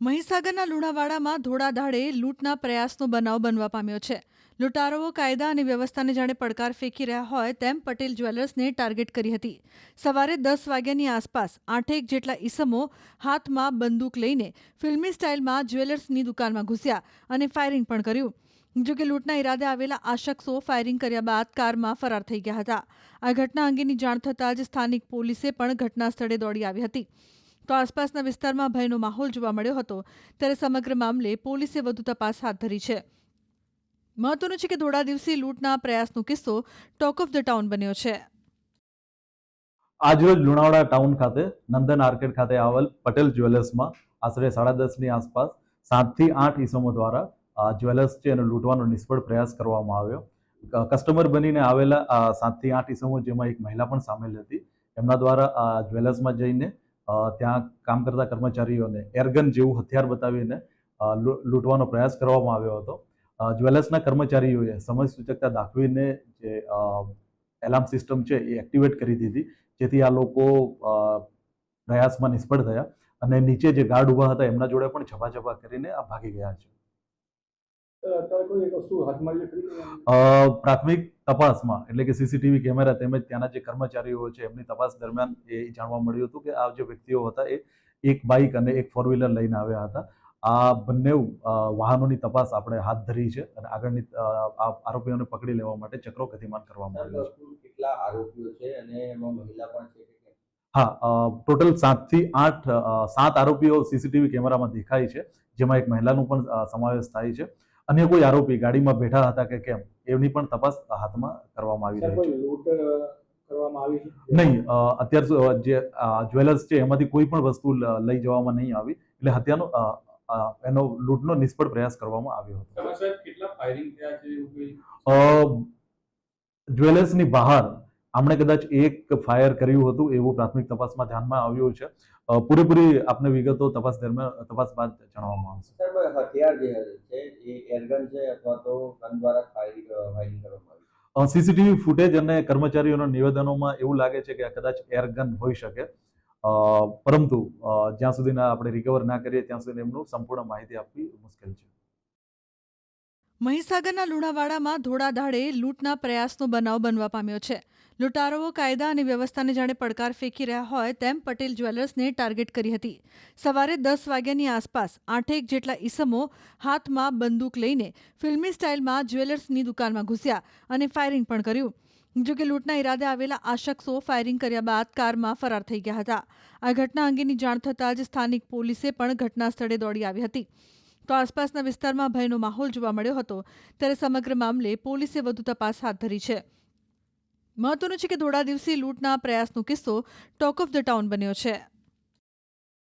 મહીસાગરના લુણાવાડામાં ધોળાધાડે લૂંટના પ્રયાસનો બનાવ બનવા પામ્યો છે. લૂંટારુઓ કાયદા અને વ્યવસ્થાને જાણે પડકાર ફેંકી રહ્યા હોય તેમ પટેલ જ્વેલર્સને ટાર્ગેટ કરી હતી. સવારે દસ વાગ્યાની આસપાસ આઠેક જેટલા ઈસમો હાથમાં બંદૂક લઈને ફિલ્મી સ્ટાઇલમાં જ્વેલર્સની દુકાનમાં ઘૂસ્યા અને ફાયરિંગ પણ કર્યું. જોકે લૂંટના ઈરાદે આવેલા આ શખ્સો ફાયરિંગ કર્યા બાદ કારમાં ફરાર થઈ ગયા હતા. આ ઘટના અંગેની જાણ થતાં જ સ્થાનિક પોલીસે પણ ઘટના સ્થળે દોડી આવી હતી. તો આસપાસના વિસ્તારમાં ભયનો માહોલ જોવા મળ્યો હતો. ત્યારે સમગ્ર મામલે પોલીસે વધુ તપાસ હાથ ધરી છે. મહત્વનું છે કે ધોળા દિવસે લૂંટના પ્રયાસનો કિસ્સો ટોક ઓફ ધ ટાઉન બન્યો છે. આજરોજ લુણાવાડા ટાઉન ખાતે, નંદન આર્કેડ ખાતે આવેલ પટેલ જ્વેલર્સમાં આશરે સાડા દસની આસપાસ સાતથી આઠ ઇસમો દ્વારા જ્વેલર્સ છે એને લૂંટવાનો નિષ્ફળ પ્રયાસ કરવામાં આવ્યો. કસ્ટમર બનીને આવેલા સાતથી આઠ ઇસમો જેમાં એક મહિલા પણ સામેલ હતી. એમના દ્વારા જ્વેલર્સમાં જઈને ત્યાં કામ કરતા કર્મચારીઓને એરગન જેવું હથિયાર બતાવીને લૂંટવાનો પ્રયાસ કરવામાં આવ્યો હતો. જ્વેલર્સના કર્મચારીઓએ સમય સૂચકતા દાખવીને જે એલાર્મ સિસ્ટમ છે એ એક્ટિવેટ કરી દીધી, જેથી આ લોકો પ્રયાસમાં નિષ્ફળ થયા અને નીચે જે ગાર્ડ ઊભા હતા એમના જોડે પણ છપાછપા કરીને આ ભાગી ગયા છે અત્યારે કોઈ એક વસ્તુ હાથમાં જે ખરી ગઈ અ, પ્રાથમિક તપાસમાં એટલે કે સીસીટીવી કેમેરા તેમજ ત્યાંના જે કર્મચારીઓ છે એમની તપાસ દરમિયાન એ જાણવા મળ્યું હતું કે આ જે વ્યક્તિઓ હતા એ એક બાઇક અને એક ફોર વ્હીલર લઈને આવ્યા હતા. આ બંને વાહનોની તપાસ આપણે હાથ ધરી છે અને આગળની આ આરોપીઓને પકડી લેવા માટે ચક્રો ગતિમાન કરવામાં આવ્યો છે. કેટલા આરોપીઓ છે અને એમાં મહિલા પણ છે હા ટોટલ સાતથી આઠ સાત આરોપીઓ સીસીટીવી કેમેરામાં દેખાય છે જેમાં એક મહિલાનો પણ સમાવેશ થાય છે. અન્ય કોઈ આરોપી ગાડીમાં બેઠા હતા કે કેમ એની પણ તપાસ હાથમાં કરવામાં આવી રહી છે? નહીં અત્યાર જે જ્વેલર્સ છે એમાંથી કોઈ પણ વસ્તુ લઈ જવામાં નહીં આવી એટલે હત્યાનો એનો લૂંટનો નિષ્ફળ પ્રયાસ કરવામાં આવ્યો હતો. કેટલા ફાયરિંગ થયા છે અ, જ્વેલર્સની બહાર આમણે કદાચ એક ફાયર કર્યું હતું એવું પ્રાથમિક તપાસમાં ધ્યાનમાં આવ્યું છે. પૂરેપૂરી આપને વિગતો તપાસ દરમિયાન તપાસ બાદ જણાવવામાં આવશે. હથિયાર જે છે એ એરગન છે અથવા તો ગન દ્વારા ફાયરિંગ કરવામાં સીસીટીવી ફૂટેજ અને કર્મચારીઓના નિવેદનોમાં એવું લાગે છે કે આ કદાચ એરગન હોઈ શકે. પરંતુ જ્યાં સુધી આપણે રિકવર ના કરીએ ત્યાં સુધી એમનું સંપૂર્ણ માહિતી આપવી મુશ્કેલ છે. મહીસાગરના લુણાવાડામાં ધોળાધાડે લૂંટના પ્રયાસનો બનાવ બનવા પામ્યો છે. લૂંટારુઓ કાયદા અને વ્યવસ્થાને જાણે પડકાર ફેંકી રહ્યા હોય તેમ પટેલ જ્વેલર્સને ટાર્ગેટ કરી હતી. સવારે દસ વાગ્યાની આસપાસ આઠેક જેટલા ઈસમો હાથમાં બંદૂક લઈને ફિલ્મી સ્ટાઇલમાં જ્વેલર્સની દુકાનમાં ઘૂસ્યા અને ફાયરિંગ પણ કર્યું. જોકે લૂંટના ઈરાદે આવેલા આ શખ્સો ફાયરિંગ કર્યા બાદ કારમાં ફરાર થઈ ગયા હતા. આ ઘટના અંગેની જાણ થતાં જ સ્થાનિક પોલીસે પણ ઘટના સ્થળે દોડી આવી હતી. તો આસપાસના વિસ્તારમાં ભયનો માહોલ જોવા મળ્યો હતો. ત્યારે સમગ્ર મામલે પોલીસે વધુ તપાસ હાથ ધરી છે. મહત્વનું છે કે ધોળા દિવસે લૂંટના પ્રયાસનો કિસ્સો ટોક ઓફ ધ ટાઉન બન્યો છે.